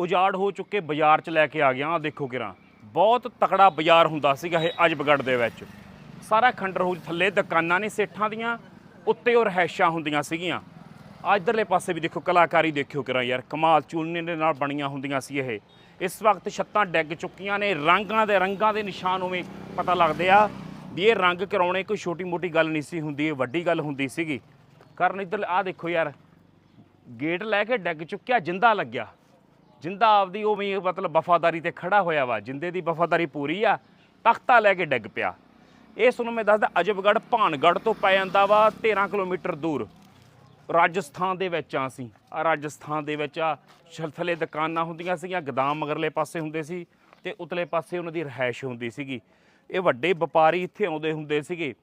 ਉਜਾੜ ਹੋ ਚੁੱਕੇ ਬਾਜ਼ਾਰ 'ਚ ਲੈ ਕੇ ਆ ਗਿਆ। ਆ ਦੇਖੋ ਕਿਰਾਂ, ਬਹੁਤ ਤਕੜਾ ਬਾਜ਼ਾਰ ਹੁੰਦਾ ਸੀਗਾ ਇਹ ਅਜਬਗੜ ਦੇ ਵਿੱਚ। ਸਾਰਾ ਖੰਡਰ ਹੋ ਥੱਲੇ, ਦੁਕਾਨਾਂ ਨੇ ਸੇਠਾਂ ਦੀਆਂ, ਉੱਤੇ ਉਹ ਰਹਿਸ਼ਾਂ ਹੁੰਦੀਆਂ ਸੀਗੀਆਂ। ਆ ਇਧਰਲੇ ਪਾਸੇ ਵੀ ਦੇਖੋ, ਕਲਾਕਾਰੀ ਦੇਖਿਓ ਕਿਰਾਂ ਯਾਰ, ਕਮਾਲ ਚੂਨੇ ਦੇ ਨਾਲ ਬਣੀਆਂ ਹੁੰਦੀਆਂ ਸੀ ਇਹ। ਇਸ ਵਕਤ ਛੱਤਾਂ ਡਿੱਗ ਚੁੱਕੀਆਂ ਨੇ, ਰੰਗਾਂ ਦੇ ਰੰਗਾਂ ਦੇ ਨਿਸ਼ਾਨ ਉਵੇਂ ਪਤਾ ਲੱਗਦੇ ਆ ਵੀ ਇਹ ਰੰਗ ਕਰਾਉਣੇ ਕੋਈ ਛੋਟੀ ਮੋਟੀ ਗੱਲ ਨਹੀਂ ਸੀ ਹੁੰਦੀ, ਇਹ ਵੱਡੀ ਗੱਲ ਹੁੰਦੀ ਸੀਗੀ। ਕਾਰਨ ਇਧਰ ਆ ਦੇਖੋ ਯਾਰ, ਗੇਟ ਲੈ ਕੇ ਡਿੱਗ ਚੁੱਕਿਆ, ਜਿੰਦਾ ਲੱਗਿਆ। ਜਿੰਦਾ ਆਪਦੀ ਉਹ ਵੀ ਮਤਲਬ ਵਫਾਦਾਰੀ ਤੇ ਖੜਾ ਹੋਇਆ ਵਾ, ਜਿੰਦੇ ਦੀ ਵਫਾਦਾਰੀ ਪੂਰੀ ਆ, ਤਖਤਾ ਲੈ ਕੇ ਡਿੱਗ ਪਿਆ। ਇਹ ਤੁਹਾਨੂੰ ਮੈਂ ਦੱਸਦਾ ਅਜਬਗੜ ਭਾਨਗੜ ਤੋਂ ਪੈ ਜਾਂਦਾ ਵਾ 13 ਕਿਲੋਮੀਟਰ ਦੂਰ। ਰਾਜਸਥਾਨ ਦੇ ਵਿੱਚ ਆ ਸੀ ਆ ਰਾਜਸਥਾਨ ਦੇ ਵਿੱਚ ਆ, ਛਲਥਲੇ ਦੁਕਾਨਾਂ ਹੁੰਦੀਆਂ ਸੀਗੀਆਂ, ਗਦਾਮ ਮਗਰਲੇ ਪਾਸੇ ਹੁੰਦੇ ਸੀ ਤੇ ਉਤਲੇ ਪਾਸੇ ਉਹਨਾਂ ਦੀ ਰਹਿائش ਹੁੰਦੀ ਸੀਗੀ। ਇਹ ਵੱਡੇ ਵਪਾਰੀ ਇੱਥੇ ਆਉਂਦੇ ਹੁੰਦੇ ਸੀਗੇ।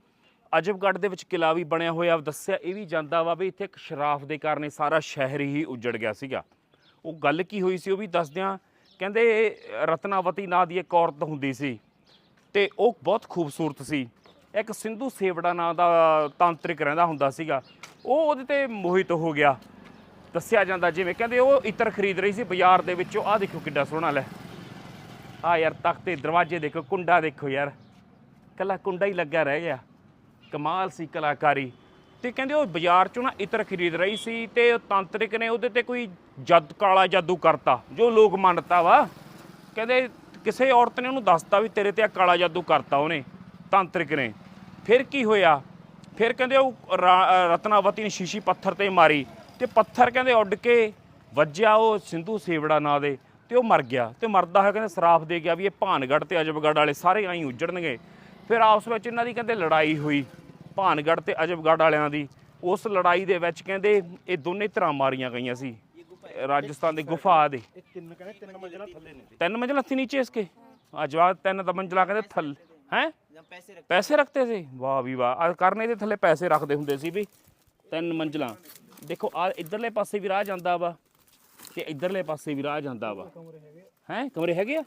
ਅਜਬਗੜ ਦੇ ਵਿੱਚ ਕਿਲਾ ਵੀ ਬਣਿਆ ਹੋਇਆ, ਦੱਸਿਆ ਇਹ ਵੀ ਜਾਂਦਾ ਵਾ ਵੀ ਇੱਥੇ ਇੱਕ ਸ਼ਰਾਫ ਦੇ ਕਾਰਨ ਸਾਰਾ ਸ਼ਹਿਰ ਹੀ ਉੱਜੜ ਗਿਆ ਸੀਗਾ। ਉਹ ਗੱਲ ਕੀ ਹੋਈ ਸੀ ਉਹ ਵੀ ਦੱਸਦਿਆਂ ਕਹਿੰਦੇ ਰਤਨਾਵਤੀ ਨਾਂ ਦੀ ਇੱਕ ਔਰਤ ਹੁੰਦੀ ਸੀ ਤੇ ਉਹ ਬਹੁਤ ਖੂਬਸੂਰਤ ਸੀ। ਇੱਕ ਸਿੰਧੂ ਸੇਵੜਾ ਨਾਂ ਦਾ ਤਾਂਤਰਿਕ ਰਹਿੰਦਾ ਹੁੰਦਾ ਸੀਗਾ। ਉਹ ਉਹਦੇ ਤੇ ਮੋਹਿਤ ਹੋ ਗਿਆ। ਦੱਸਿਆ ਜਾਂਦਾ ਜਿਵੇਂ ਕਹਿੰਦੇ ਉਹ ਇਤਰ ਖਰੀਦ ਰਹੀ ਸੀ ਬਾਜ਼ਾਰ ਦੇ ਵਿੱਚੋਂ। ਆਹ ਦੇਖੋ ਕਿੱਡਾ ਸੋਹਣਾ ਲੈ। ਆ ਯਾਰ ਤਖਤੇ ਦਰਵਾਜ਼ੇ ਦੇਖੋ, ਕੁੰਡਾ ਦੇਖੋ ਯਾਰ। ਕੱਲਾ ਕੁੰਡਾ ਹੀ ਲੱਗਾ ਰਹਿ ਗਿਆ। ਕਮਾਲ ਸੀ ਕਲਾਕਾਰੀ। ਤੇ ਕਹਿੰਦੇ ਉਹ ਬਾਜ਼ਾਰ ਚੋਂ ਨਾ ਇਤਰ ਖਰੀਦ ਰਹੀ ਸੀ ਤੇ ਉਹ ਤਾਂਤਰਿਕ ਨੇ ਉਹਦੇ ਤੇ ਕੋਈ ਜਦ ਕਾਲਾ ਜਾਦੂ ਕਰਤਾ, ਜੋ ਲੋਕ ਮੰਨਤਾ ਵਾ। ਕਹਿੰਦੇ ਕਿਸੇ ਔਰਤ ਨੇ ਉਹਨੂੰ ਦੱਸਤਾ ਵੀ ਤੇਰੇ ਤੇ ਆ ਕਾਲਾ ਜਾਦੂ ਕਰਤਾ ਉਹਨੇ, ਤਾਂਤਰਿਕ ਨੇ। ਫਿਰ ਕੀ ਹੋਇਆ? ਫਿਰ ਕਹਿੰਦੇ ਉਹ ਰਾ- ਰਤਨਾਵਤੀ ਨੇ ਸ਼ੀਸ਼ੀ ਪੱਥਰ ਤੇ ਮਾਰੀ ਤੇ ਪੱਥਰ ਕਹਿੰਦੇ ਉੱਡ ਕੇ ਵੱਜਿਆ ਉਹ ਸਿੰਧੂ ਸੇਵੜਾ ਨਾਂ ਦੇ ਤੇ ਉਹ ਮਰ ਗਿਆ ਤੇ ਮਰਦਾ ਹੋਇਆ ਕਹਿੰਦੇ ਸਰਾਫ ਦੇ ਗਿਆ ਵੀ ਇਹ ਭਾਨਗੜ ਤੇ ਅਜਬਗੜ ਵਾਲੇ ਸਾਰੇ ਆਈ ਉਜੜਨਗੇ। ਫਿਰ ਆਪਸ ਵਿੱਚ ਇਹਨਾਂ ਦੀ ਕਹਿੰਦੇ ਲੜਾਈ ਹੋਈ। ਭਾਨਗੜ ਤੇ ਅਜਬਗੜ ਵਾਲਿਆਂ ਦੀ ਉਸ ਲੜਾਈ ਦੇ ਵਿੱਚ ਕਹਿੰਦੇ ਇਹ ਦੋਨੇ ਧਿਰਾਂ ਮਾਰੀਆਂ ਗਈਆਂ ਸੀ ਰਾਜਸਥਾਨ ਦੇ ਗੁਫਾ ਦੇ। ਇਹ ਤਿੰਨ ਕਹਿੰਦੇ ਤਿੰਨ ਮੰਜ਼ਿਲਾਂ ਥੱਲੇ ਨੇ। ਤਿੰਨ ਮੰਜ਼ਲਾ ਸੀ ਨੀਚੇ ਇਸਕੇ ਆ ਜਵਾਬ ਤਿੰਨ ਤਾਂ ਮੰਜ਼ਲਾ ਕਹਿੰਦੇ ਥੱਲੇ ਹੈ? ਪੈਸੇ ਰੱਖਤੇ ਸੀ? ਵਾਹ ਵੀ ਵਾਹ। ਆ ਕਰਨੇ ਦੇ ਥੱਲੇ ਪੈਸੇ ਰੱਖਦੇ ਹੁੰਦੇ ਸੀ ਵੀ ਤਿੰਨ ਮੰਜ਼ਲਾਂ। ਦੇਖੋ ਆ ਇਧਰਲੇ ਪਾਸੇ ਵੀ ਰਾਹ ਜਾਂਦਾ ਵਾ ਤੇ ਇਧਰਲੇ ਪਾਸੇ ਵੀ ਰਾਹ ਜਾਂਦਾ ਵਾ। ਹੈ? ਕਮਰੇ ਹੈਗੇ ਆ?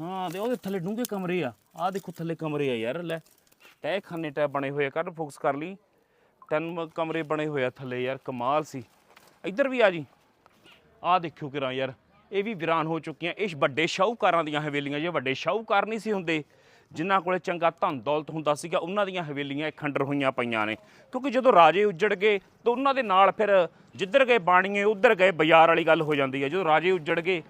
ਹਾਂ ਤੇ ਉਹਦੇ ਥੱਲੇ ਡੂੰਘੇ ਕਮਰੇ ਆ। ਆ ਦੇਖੋ ਥੱਲੇ ਕਮਰੇ ਆ ਯਾਰ ਲੈ। ਤੈ ਖਾਨੇ ਟੈ ਬਣੇ ਹੋਏ ਆ ਕਰ ਫੋਕਸ ਕਰ ਲਈ। ਤਿੰਨ ਕਮਰੇ ਬਣੇ ਹੋਏ ਆ ਥੱਲੇ ਯਾਰ, ਕਮਾਲ ਸੀ। ਇੱਧਰ ਵੀ ਆ ਜੀ। ਆ ਦੇਖਿਓ ਕਿਰਾਂ ਯਾਰ, ਇਹ ਵੀ ਵਿਰਾਨ ਹੋ ਚੁੱਕੀਆਂ। ਇਹ ਵੱਡੇ ਸ਼ਾਹੂਕਾਰਾਂ ਦੀਆਂ ਹਵੇਲੀਆਂ, ਜੇ ਵੱਡੇ ਸ਼ਾਹੂਕਾਰ ਨਹੀਂ ਸੀ ਹੁੰਦੇ, ਜਿਨ੍ਹਾਂ ਕੋਲੇ ਚੰਗਾ ਧਨ ਦੌਲਤ ਹੁੰਦਾ ਸੀਗਾ, ਉਹਨਾਂ ਦੀਆਂ ਹਵੇਲੀਆਂ ਖੰਡਰ ਹੋਈਆਂ ਪਈਆਂ ਨੇ। ਕਿਉਂਕਿ ਜਦੋਂ ਰਾਜੇ ਉੱਜੜ ਗਏ, ਤਾਂ ਉਹਨਾਂ ਦੇ ਨਾਲ ਫਿਰ ਜਿੱਧਰ ਗਏ ਬਾਣੀਏ, ਉੱਧਰ ਗਏ, ਬਾਜ਼ਾਰ ਵਾਲੀ ਗੱਲ ਹੋ ਜਾਂਦੀ ਹੈ। ਜਦੋਂ ਰਾਜੇ ਉੱਜੜ ਗਏ,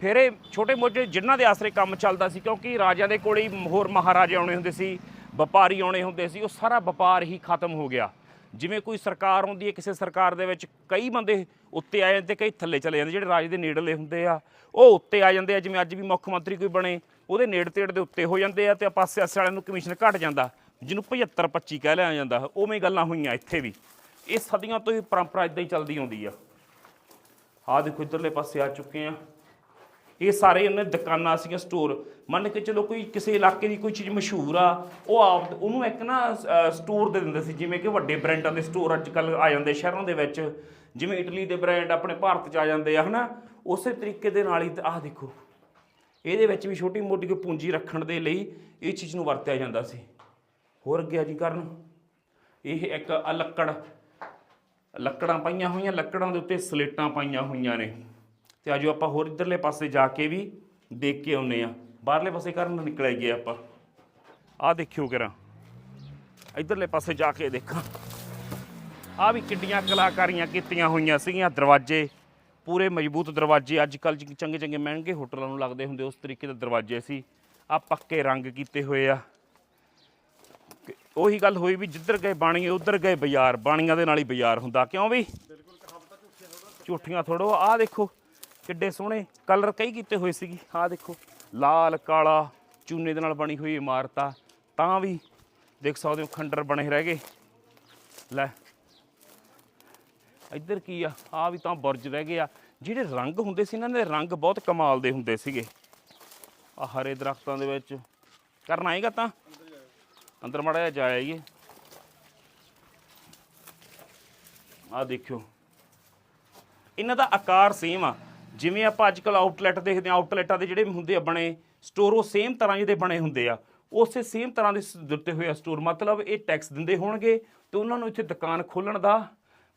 ਫਿਰ ਇਹ ਛੋਟੇ ਮੋਟੇ ਜਿਨ੍ਹਾਂ ਦੇ ਆਸਰੇ ਕੰਮ ਚੱਲਦਾ ਸੀ, ਕਿਉਂਕਿ ਰਾਜਿਆਂ ਦੇ ਕੋਲੇ ਹੀ ਹੋਰ ਮਹਾਰਾਜੇ ਆਉਣੇ ਹੁੰਦੇ ਸੀ ਵਪਾਰੀ ਆਉਣੇ ਹੁੰਦੇ ਸੀ, ਉਹ ਸਾਰਾ ਵਪਾਰ ਹੀ ਖਤਮ ਹੋ ਗਿਆ। ਜਿਵੇਂ ਕੋਈ ਸਰਕਾਰ ਹੁੰਦੀ ਹੈ, ਕਿਸੇ ਸਰਕਾਰ ਦੇ ਵਿੱਚ ਕਈ ਬੰਦੇ ਉੱਤੇ ਆ ਜਾਂਦੇ, ਕਈ ਥੱਲੇ ਚਲੇ ਜਾਂਦੇ, ਜਿਹੜੇ ਰਾਜ ਦੇ ਨੇੜਲੇ ਹੁੰਦੇ ਆ, ਉਹ ਉੱਤੇ ਆ ਜਾਂਦੇ ਆ, ਜਿਵੇਂ ਅੱਜ ਵੀ ਮੁੱਖ ਮੰਤਰੀ ਕੋਈ ਬਣੇ, ਉਹਦੇ ਨੇੜ ਤੇੜ ਦੇ ਉੱਤੇ ਹੋ ਜਾਂਦੇ ਆ ਤੇ ਪਾਸੇ ਆਸੇ ਵਾਲਿਆਂ ਨੂੰ ਕਮਿਸ਼ਨ ਘਟ ਜਾਂਦਾ, ਜਿਹਨੂੰ 75 25 ਕਹਿ ਲਿਆ ਜਾਂਦਾ, ਉਵੇਂ ਗੱਲਾਂ ਹੋਈਆਂ ਇੱਥੇ ਵੀ। ਇਹ ਸਦੀਆਂ ਤੋਂ ਹੀ ਪਰੰਪਰਾ ਇਦਾਂ ਹੀ ਚੱਲਦੀ ਆਉਂਦੀ ਆ। ਆਹ ਦੇਖੋ, ਇਧਰਲੇ ਪਾਸੇ ਆ ਚੁੱਕੇ ਆ। ਇਹ ਸਾਰੇ ਉਹਨੇ ਦੁਕਾਨਾਂ ਸੀਗੀਆਂ ਸਟੋਰ ਮੰਨ ਕੇ ਚਲੋ ਕੋਈ ਕਿਸੇ ਇਲਾਕੇ ਦੀ ਕੋਈ ਚੀਜ਼ ਮਸ਼ਹੂਰ ਆ, ਉਹ ਆਪ ਉਹਨੂੰ ਇੱਕ ਨਾ ਸਟੋਰ ਦੇ ਦਿੰਦੇ ਸੀ, ਜਿਵੇਂ ਕਿ ਵੱਡੇ ਬ੍ਰਾਂਡਾਂ ਦੇ ਸਟੋਰ ਅੱਜ ਕੱਲ ਆ ਜਾਂਦੇ ਸ਼ਹਿਰਾਂ ਦੇ ਵਿੱਚ। ਜਿਵੇਂ ਇਟਲੀ ਦੇ ਬ੍ਰਾਂਡ ਆਪਣੇ ਭਾਰਤ 'ਚ ਆ ਜਾਂਦੇ ਆ, ਹਨਾ? ਉਸੇ ਤਰੀਕੇ ਦੇ ਨਾਲ ਹੀ ਆਹ ਦੇਖੋ, ਇਹਦੇ ਵਿੱਚ ਵੀ ਛੋਟੀ ਮੋਟੀ ਕੋਈ ਪੂੰਜੀ ਰੱਖਣ ਦੇ ਲਈ ਇਹ ਚੀਜ਼ ਨੂੰ ਵਰਤਿਆ ਜਾਂਦਾ ਸੀ। ਹੋਰ ਅੱਗੇ ਆ ਜੀ ਕਰਨ। ਇਹ ਇੱਕ ਲੱਕੜ। ਲੱਕੜਾਂ ਪਾਈਆਂ ਹੋਈਆਂ, ਲੱਕੜਾਂ ਦੇ ਉੱਤੇ ਸਲੇਟਾਂ ਪਾਈਆਂ ਹੋਈਆਂ ਨੇ। ਤੇ ਆਜੋ ਆਪਾਂ ਹੋਰ ਇਧਰਲੇ ਪਾਸੇ ਜਾ ਕੇ ਵੀ ਦੇਖ ਕੇ ਆਉਨੇ ਆ ਬਾਹਰਲੇ ਪਾਸੇ ਕਰਨ ਨਿਕਲੇ ਗਏ ਆਪਾਂ? ਆਹ ਦੇਖਿਓ ਕਿਰਾ। ਇਧਰਲੇ ਪਾਸੇ ਜਾ ਕੇ ਦੇਖਾਂ। ਆ ਵੀ ਕਿੱਡੀਆਂ ਕਲਾਕਾਰੀਆਂ ਕੀਤੀਆਂ ਹੋਈਆਂ ਸੀਗੀਆਂ। ਦਰਵਾਜ਼ੇ, ਪੂਰੇ ਮਜ਼ਬੂਤ ਦਰਵਾਜ਼ੇ। ਅੱਜ ਕੱਲ ਚੰਗੇ ਚੰਗੇ ਮਹਿੰਗੇ ਹੋਟਲਾਂ ਨੂੰ ਲੱਗਦੇ ਹੁੰਦੇ, ਉਸ ਤਰੀਕੇ ਦੇ ਦਰਵਾਜ਼ੇ ਸੀ। ਆ ਪੱਕੇ ਰੰਗ ਕੀਤੇ ਹੋਏ ਆ। ਉਹੀ ਗੱਲ ਹੋਈ ਵੀ ਜਿੱਧਰ ਗਏ ਬਾਣੀ ਉਧਰ ਗਏ ਬਾਜ਼ਾਰ। ਬਾਣੀਆਂ ਦੇ ਨਾਲ ਹੀ ਬਾਜ਼ਾਰ ਹੁੰਦਾ। ਕਿਉਂ ਵੀ? ਝੂਠੀਆਂ ਥੋੜੋ ਆਹ ਦੇਖੋ। ਕਿੱਡੇ ਸੋਹਣੇ ਕਲਰ ਕਈ ਕੀਤੇ ਹੋਏ ਸੀਗੇ। ਆਹ ਦੇਖੋ, ਲਾਲ, ਕਾਲਾ, ਚੂਨੇ ਦੇ ਨਾਲ ਬਣੀ ਹੋਈ ਇਮਾਰਤਾਂ ਤਾਂ ਵੀ ਦੇਖ ਸਕਦੇ ਹੋ, ਖੰਡਰ ਬਣੇ ਰਹਿ ਗਏ। ਲੈ, ਇੱਧਰ ਕੀ ਆ? ਆ ਵੀ ਤਾਂ ਬੁਰਜ ਰਹਿ ਗਏ ਆ। ਜਿਹੜੇ ਰੰਗ ਹੁੰਦੇ ਸੀ ਇਹਨਾਂ ਦੇ ਰੰਗ ਬਹੁਤ ਕਮਾਲ ਦੇ ਹੁੰਦੇ ਸੀਗੇ। ਆ ਹਰੇ ਦਰਖਤਾਂ ਦੇ ਵਿੱਚ। ਕਰਨਾ ਆਏਗਾ ਤਾਂ? ਅੰਦਰ ਮੜਾ ਜਾ ਜਾਈਏ ਆ ਦੇਖਿਓ। ਇਹਨਾਂ ਦਾ ਆਕਾਰ ਸੇਮ ਆ। ਜਿਵੇਂ ਆਪਾਂ ਅੱਜ ਕੱਲ ਆਊਟਲੈਟ ਦੇਖਦੇ ਆ ਆਊਟਲੈਟਾਂ ਦੇ ਜਿਹੜੇ ਹੁੰਦੇ ਆ ਬਣੇ ਸਟੋਰ ਉਹ ਸੇਮ ਤਰ੍ਹਾਂ ਜਿਹਦੇ ਬਣੇ ਹੁੰਦੇ ਆ। ਉਸੇ ਸੇਮ ਤਰ੍ਹਾਂ ਦੇ ਦਿੱਤੇ ਹੋਏ ਆ ਸਟੋਰ ਮਤਲਬ ਇਹ ਟੈਕਸ ਦਿੰਦੇ ਹੋਣਗੇ ਤੇ ਉਹਨਾਂ ਨੂੰ ਇੱਥੇ ਦੁਕਾਨ ਖੋਲਣ ਦਾ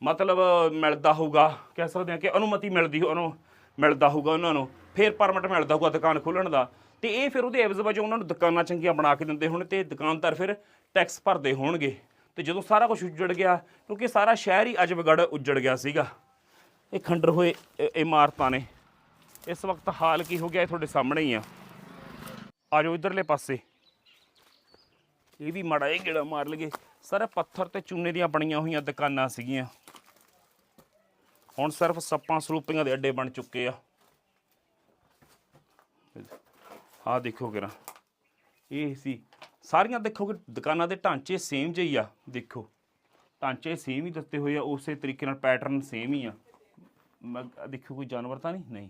ਮਤਲਬ ਮਿਲਦਾ ਹੋਊਗਾ। ਕਹਿ ਸਕਦੇ ਆ ਕਿ ਅਨੁਮਤੀ ਮਿਲਦੀ ਉਹਨੂੰ ਮਿਲਦਾ ਹੋਊਗਾ ਉਹਨਾਂ ਨੂੰ। ਫਿਰ ਪਰਮਿਟ ਮਿਲਦਾ ਹੋਊਗਾ ਦੁਕਾਨ ਖੋਲਣ ਦਾ। ਤੇ ਇਹ ਫਿਰ ਉਹਦੇ ਐਵਜ਼ ਵਜੋਂ ਉਹਨਾਂ ਨੂੰ ਦੁਕਾਨਾਂ ਚੰਗੀਆਂ ਬਣਾ ਕੇ ਦਿੰਦੇ ਹੋਣ ਤੇ ਦੁਕਾਨਦਾਰ ਫਿਰ ਟੈਕਸ ਭਰਦੇ ਹੋਣਗੇ। ਤੇ ਜਦੋਂ ਸਾਰਾ ਕੁਝ ਉੱਜੜ ਗਿਆ, ਕਿਉਂਕਿ ਸਾਰਾ ਸ਼ਹਿਰ ਹੀ ਅਜਬਗੜ ਉੱਜੜ ਗਿਆ ਸੀਗਾ। ਇਹ ਖੰਡਰ ਹੋਏ ਇਮਾਰਤਾਂ ਨੇ। ਇਸ ਵਕਤ ਹਾਲ ਕੀ ਹੋ ਗਿਆ ਇਹ ਤੁਹਾਡੇ ਸਾਹਮਣੇ ਹੀ ਆ। ਆਜੋ ਇਧਰਲੇ ਪਾਸੇ। ਇਹ ਵੀ ਮਾੜਾ ਇਹ ਗੇੜਾ ਮਾਰ ਲਗੇ ਸਾਰੇ ਪੱਥਰ ਤੇ ਚੂਨੇ ਦੀਆਂ ਬਣੀਆਂ ਹੋਈਆਂ ਦੁਕਾਨਾਂ ਸੀਗੀਆਂ। ਹੁਣ ਸਿਰਫ ਸੱਪਾਂ ਸਰੂਪੀਆਂ ਦੇ ਅੱਡੇ ਬਣ ਚੁੱਕੇ ਆ। ਆਹ ਦੇਖੋ ਕਿਰਾ ਇਹ ਸੀ। ਸਾਰੀਆਂ ਦੇਖੋ ਕਿ ਦੁਕਾਨਾਂ ਦੇ ਢਾਂਚੇ ਸੇਮ ਜਿਹੇ ਆ। ਦੇਖੋ। ਢਾਂਚੇ ਸੇਮ ਹੀ ਦਿੱਤੇ ਹੋਏ ਆ, ਉਸੇ ਤਰੀਕੇ ਨਾਲ ਪੈਟਰਨ ਸੇਮ ਹੀ ਆ। ਮੈਂ ਆਹ ਕੋਈ ਜਾਨਵਰ ਤਾਂ ਨਹੀਂ? ਨਹੀਂ।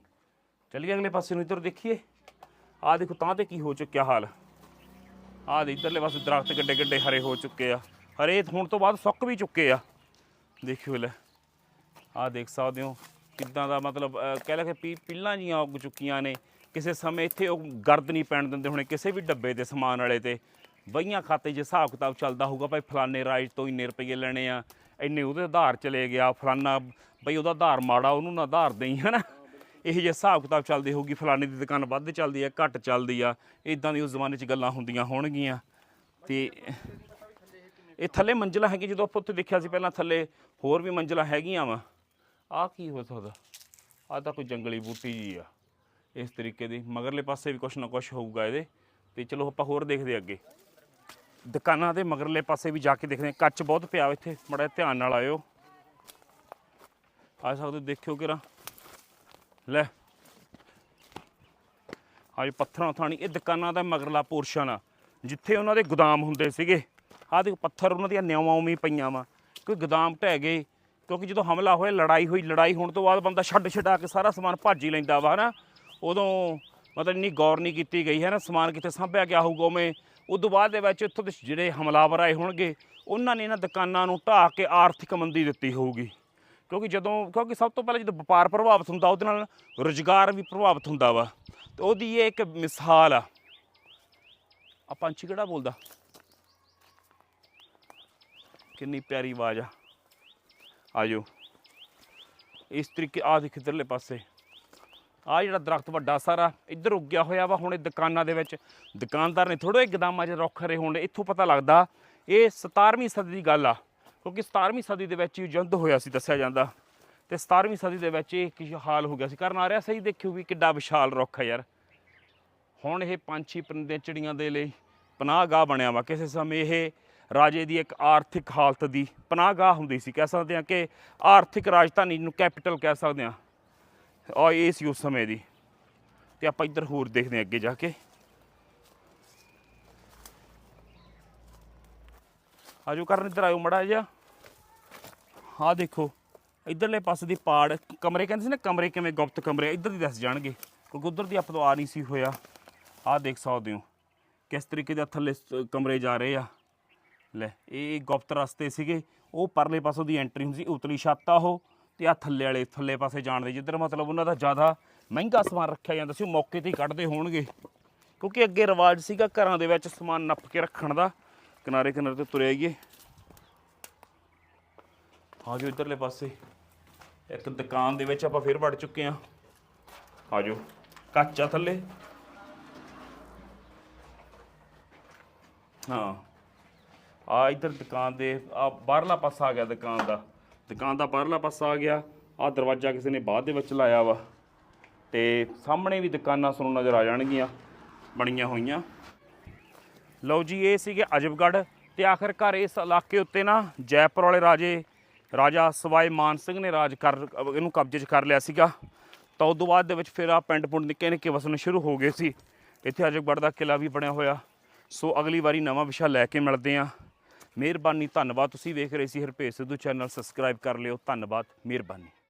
ਚੱਲੀਏ ਅਗਲੇ ਪਾਸੇ ਨੂੰ, ਇੱਧਰ ਦੇਖੀਏ। ਆਹ ਦੇਖੋ ਤਾਂ ਤੇ ਕੀ ਹੋ ਚੁੱਕਿਆ ਹਾਲ। ਆਹ ਦੇ ਇੱਧਰਲੇ ਪਾਸੇ ਦਰਖਤ ਗੱਡੇ ਗੱਡੇ ਹਰੇ ਹੋ ਚੁੱਕੇ ਆ। ਹਰੇ ਹੁਣ ਤੋਂ ਬਾਅਦ ਸੁੱਕ ਵੀ ਚੁੱਕੇ ਆ। ਦੇਖਿਓ ਲੈ ਆਹ ਦੇਖ ਸਕਦੇ ਹੋ ਕਿੱਦਾਂ ਦਾ ਮਤਲਬ ਕਹਿ ਲੈ ਕਿ ਪੀ ਪਿੱਲਾਂ ਜੀਆਂ ਉੱਗ ਚੁੱਕੀਆਂ ਨੇ। ਕਿਸੇ ਸਮੇਂ ਇੱਥੇ ਉਹ ਗਰਦ ਨਹੀਂ ਪੈਣ ਦਿੰਦੇ ਹੋਣੇ, ਕਿਸੇ ਵੀ ਡੱਬੇ ਦੇ ਸਮਾਨ ਵਾਲੇ ਤੇ। ਬਈਆਂ ਖਾਤੇ ਜੇ ਹਿਸਾਬ ਕਿਤਾਬ ਚੱਲਦਾ ਹੋਊਗਾ, ਭਾਈ ਫਲਾਣੇ ਰਾਜ ਤੋਂ ਇੰਨੇ ਰੁਪਏ ਲੈਣੇ ਆ। ਇੰਨੇ ਉਹਦੇ ਆਧਾਰ ਚਲੇ ਗਿਆ, ਫਲਾਨਾ ਬਈ ਉਹਦਾ ਆਧਾਰ ਮਾੜਾ, ਉਹਨੂੰ ਨਾ ਆਧਾਰ ਦੇਈ, ਹਨਾ। ਇਹ ਜਿਹੇ ਹਿਸਾਬ ਕਿਤਾਬ ਚੱਲਦੀ ਹੋਊਗੀ ਫਲਾਣੇ ਦੀ ਦੁਕਾਨ ਵੱਧ ਚੱਲਦੀ ਆ, ਘੱਟ ਚੱਲਦੀ ਆ ਇਦਾਂ ਦੀ ਉਸ ਜ਼ਮਾਨੇ 'ਚ ਗੱਲਾਂ ਹੁੰਦੀਆਂ ਹੋਣਗੀਆਂ। ਤੇ ਇਹ ਥੱਲੇ ਮੰਜ਼ਲਾ ਹੈਗੀ ਜਦੋਂ ਆਪਾਂ ਉੱਥੇ ਦੇਖਿਆ ਸੀ ਪਹਿਲਾਂ ਥੱਲੇ ਹੋਰ ਵੀ ਮੰਜ਼ਲਾ ਹੈਗੀਆਂ ਵਾ। ਆਹ ਕੀ ਹੋ ਸਕਦਾ? ਆਹ ਤਾਂ ਕੋਈ ਜੰਗਲੀ ਬੂਟੀ ਜੀ ਆ, ਇਸ ਤਰੀਕੇ ਦੀ। ਮਗਰਲੇ ਪਾਸੇ ਵੀ ਕੁਛ ਨਾ ਕੁਛ ਹੋਊਗਾ ਇਹਦੇ। ਤੇ ਚਲੋ ਆਪਾਂ ਹੋਰ ਦੇਖਦੇ ਅੱਗੇ। ਦੁਕਾਨਾਂ ਦੇ ਮਗਰਲੇ ਪਾਸੇ ਵੀ ਜਾ ਕੇ ਦੇਖਦੇ ਹਾਂ। ਕੱਚ ਬਹੁਤ ਪਿਆ ਇੱਥੇ। ਮੜਾ ਧਿਆਨ ਨਾਲ ਆਇਓ। ਆ ਸਕਦੇ ਦੇਖਿਓ ਕਿਰਾ ਲੈ। ਆਜ ਪੱਥਰਾਂ ਥਾਣੀ। ਇਹ ਦੁਕਾਨਾਂ ਦਾ ਮਗਰਲਾ ਪੋਰਸ਼ਨ ਆ। ਜਿੱਥੇ ਉਹਨਾਂ ਦੇ ਗੋਦਾਮ ਹੁੰਦੇ ਸੀਗੇ। ਆਹ ਦੇ ਪੱਥਰ ਉਹਨਾਂ ਦੀਆਂ ਨਿਆਵਾਂ ਉਵੇਂ ਪਈਆਂ ਵਾ। ਕੋਈ ਗੋਦਾਮ ਢਹਿ ਗਏ। ਕਿਉਂਕਿ ਜਦੋਂ ਹਮਲਾ ਹੋਇਆ, ਲੜਾਈ ਹੋਈ, ਲੜਾਈ ਹੋਣ ਤੋਂ ਬਾਅਦ ਬੰਦਾ ਛੱਡ ਛਡਾ ਕੇ ਸਾਰਾ ਸਮਾਨ ਭੱਜ ਹੀ ਲੈਂਦਾ ਵਾ, ਹਨਾ। ਉਦੋਂ ਮਤਲਬ ਇੰਨੀ ਗੌਰ ਨਹੀਂ ਕੀਤੀ ਗਈ ਹੈ ਨਾ ਸਮਾਨ ਕਿੱਥੇ ਸਾਂਭਿਆ ਗਿਆ ਹੋਊਗਾ ਉਵੇਂ। ਉਦੋਂ ਬਾਅਦ ਦੇ ਵਿੱਚ ਇੱਥੋਂ ਦੇ ਜਿਹੜੇ ਹਮਲਾਵਰ ਆਏ ਹੋਣਗੇ, ਉਹਨਾਂ ਨੇ ਇਹਨਾਂ ਦੁਕਾਨਾਂ ਨੂੰ ਢਾਹ ਕੇ ਆਰਥਿਕ ਮੰਦੀ ਦਿੱਤੀ ਹੋਊਗੀ। ਕਿਉਂਕਿ ਜਦੋਂ, ਕਿਉਂਕਿ ਸਭ ਤੋਂ ਪਹਿਲਾਂ ਜਦੋਂ ਵਪਾਰ ਪ੍ਰਭਾਵਿਤ ਹੁੰਦਾ, ਉਹਦੇ ਨਾਲ ਰੁਜ਼ਗਾਰ ਵੀ ਪ੍ਰਭਾਵਿਤ ਹੁੰਦਾ ਵਾ। ਤੇ ਉਹਦੀ ਇਹ ਇੱਕ ਮਿਸਾਲ ਆ। ਆ ਪੰਛੀ ਕਿਹੜਾ ਬੋਲਦਾ? ਕਿੰਨੀ ਪਿਆਰੀ ਆਵਾਜ਼ ਆ। ਆਜੋ। ਇਸ ਤਰੀਕੇ ਆ ਦੇਖ ਇੱਧਰਲੇ ਪਾਸੇ। ਆ ਜਿਹੜਾ ਦਰਖਤ ਵੱਡਾ ਸਾਰਾ ਇੱਧਰ ਉੱਗਿਆ ਹੋਇਆ ਵਾ ਹੁਣ ਇਹ ਦੁਕਾਨਾਂ ਦੇ ਵਿੱਚ। ਦੁਕਾਨਦਾਰ ਨੇ ਥੋੜੇ ਗਦਾਮਾਂ 'ਚ ਰੁੱਖ ਰਹੇ ਹੋਣ। ਇੱਥੋਂ ਪਤਾ ਲੱਗਦਾ ਇਹ 17ਵੀਂ ਸਦੀ ਦੀ ਗੱਲ ਆ, ਕਿਉਂਕਿ 17ਵੀਂ ਸਦੀ ਦੇ ਵਿੱਚ ਹੀ ਯੁੱਧ ਹੋਇਆ ਸੀ, ਦੱਸਿਆ ਜਾਂਦਾ। ਤੇ 17ਵੀਂ ਸਦੀ ਦੇ ਵਿੱਚ ਇਹ ਕੀ ਹਾਲ ਹੋ ਗਿਆ ਸੀ? ਕਰਨ ਆ ਰਿਹਾ ਸਹੀ ਦੇਖਿਓ ਵੀ ਕਿੱਡਾ ਵਿਸ਼ਾਲ ਰੁੱਖ ਹੈ ਯਾਰ। ਹੁਣ ਇਹ ਪੰਛੀ ਪਰਿੰਦੇ ਚਿੜੀਆਂ ਦੇ ਲਈ ਪਨਾਹਗਾਹ ਬਣਿਆ ਵਾ। ਕਿਸੇ ਸਮੇਂ ਇਹ ਰਾਜੇ ਦੀ ਇੱਕ ਆਰਥਿਕ ਹਾਲਤ ਦੀ ਪਨਾਹਗਾਹ ਹੁੰਦੀ ਸੀ। ਕਹਿ ਸਕਦੇ ਹਾਂ ਕਿ ਆਰਥਿਕ ਰਾਜਧਾਨੀ ਨੂੰ ਕੈਪੀਟਲ ਕਹਿ ਸਕਦੇ ਹਾਂ। ਆ ਇਹ ਸੀ ਉਸ ਸਮੇਂ ਦੀ। ਤੇ ਆਪਾਂ ਇੱਧਰ ਹੋਰ ਦੇਖਦੇ ਹਾਂ ਅੱਗੇ ਜਾ ਕੇ। ਆਜੋ ਕਰਨ ਇੱਧਰ ਆਇਓ ਮੜਾ ਜਿਹਾ। ਹਾਂ ਦੇਖੋ, ਇਧਰਲੇ ਪਾਸੇ ਦੀ ਪਾੜ, ਕਮਰੇ ਕਹਿੰਦੇ ਸੀ ਨਾ, ਕਮਰੇ ਕਿਵੇਂ ਗੁਪਤ ਕਮਰੇ ਇੱਧਰ ਦੀ ਦੱਸ ਜਾਣਗੇ। ਕਿਉਂਕਿ ਉਧਰ ਦੀ ਆਪਾਂ ਤੋਂ ਆ ਨਹੀਂ ਸੀ ਹੋਇਆ। ਆਹ ਦੇਖ ਸਕਦੇ ਹੋ, ਕਿਸ ਤਰੀਕੇ ਦੇ ਥੱਲੇ ਕਮਰੇ ਜਾ ਰਹੇ ਆ। ਲੈ, ਇਹ ਗੁਪਤ ਰਸਤੇ ਸੀਗੇ, ਉਹ ਪਰਲੇ ਪਾਸੋਂ ਦੀ ਐਂਟਰੀ ਹੁੰਦੀ ਸੀ, ਉਤਲੀ ਛੱਤ ਆ ਉਹ। ਤੇ ਆ ਥੱਲੇ ਵਾਲੇ, ਥੱਲੇ ਪਾਸੇ ਜਾਣ ਦੇ, ਜਿੱਧਰ ਮਤਲਬ ਉਹਨਾਂ ਦਾ ਜ਼ਿਆਦਾ ਮਹਿੰਗਾ ਸਮਾਨ ਰੱਖਿਆ ਜਾਂਦਾ ਸੀ, ਉਹ ਮੌਕੇ ਤੇ ਹੀ ਕੱਢਦੇ ਹੋਣਗੇ। ਕਿਉਂਕਿ ਅੱਗੇ ਰਿਵਾਜ ਸੀਗਾ ਘਰਾਂ ਦੇ ਵਿੱਚ ਸਮਾਨ ਨੱਪ ਕੇ ਰੱਖਣ ਦਾ। ਕਿਨਾਰੇ ਕਿਨਾਰੇ ਤੇ ਤੁਰੇ ਆਈਏ ਆ ਜਾਓ ਇਧਰਲੇ ਪਾਸੇ। ਇੱਕ ਦੁਕਾਨ ਦੇ ਵਿੱਚ ਆਪਾਂ ਫੇਰ ਵੜ ਚੁੱਕੇ ਆ ਆ ਜਾਓ। ਕੱਚਾ ਥੱਲੇ। ਹਾਂ। ਆ ਇਧਰ ਦੁਕਾਨ ਦੇ, ਆ ਬਾਹਰਲਾ ਪਾਸਾ ਆ ਗਿਆ ਦੁਕਾਨ ਦਾ। ਦੁਕਾਨ ਦਾ ਬਾਹਰਲਾ ਪਾਸਾ ਆ ਗਿਆ। ਆ ਦਰਵਾਜ਼ਾ ਕਿਸੇ ਨੇ ਬਾਅਦ ਦੇ ਵਿੱਚ ਲਾਇਆ ਵਾ। ਤੇ ਸਾਹਮਣੇ ਵੀ ਦੁਕਾਨਾਂ ਸਾਨੂੰ ਨਜ਼ਰ ਆ ਜਾਣਗੀਆਂ, ਬਣੀਆਂ ਹੋਈਆਂ। ਲਓ ਜੀ, ਇਹ ਸੀਗੇ ਅਜਬਗੜ੍ਹ ਤੇ ਆਖਰਕਾਰ ਇਸ ਇਲਾਕੇ ਉੱਤੇ ਨਾ ਜੈਪੁਰ ਵਾਲੇ ਰਾਜੇ, ਰਾਜਾ ਸਵਾਈ ਮਾਨ ਸਿੰਘ ਨੇ ਰਾਜ ਕਰ, ਇਹਨੂੰ ਕਬਜ਼ੇ 'ਚ ਕਰ ਲਿਆ ਸੀਗਾ। ਤਾਂ ਉਦੋਂ ਬਾਅਦ ਦੇ ਵਿੱਚ ਫਿਰ ਆ ਪਿੰਡ ਪੁੰਡ ਨਿੱਕੇ ਨਿੱਕੇ ਵਸਣ ਸ਼ੁਰੂ ਹੋ ਗਏ ਸੀ। ਇੱਥੇ ਅਜਬਗੜ੍ਹ ਦਾ ਕਿਲਾ ਵੀ ਬਣਿਆ ਹੋਇਆ। ਸੋ ਅਗਲੀ ਵਾਰੀ ਨਵਾਂ ਵਿਸ਼ਾ ਲੈ ਕੇ ਮਿਲਦੇ ਹਾਂ। ਮਿਹਰਬਾਨੀ ਧੰਨਵਾਦ। ਤੁਸੀਂ ਵੇਖ ਰਹੇ ਸੀ ਹਰਪੇਸ਼ ਸਿੱਧੂ ਚੈਨਲ ਸਬਸਕ੍ਰਾਈਬ ਕਰ ਲਿਓ। ਧੰਨਵਾਦ ਮਿਹਰਬਾਨੀ।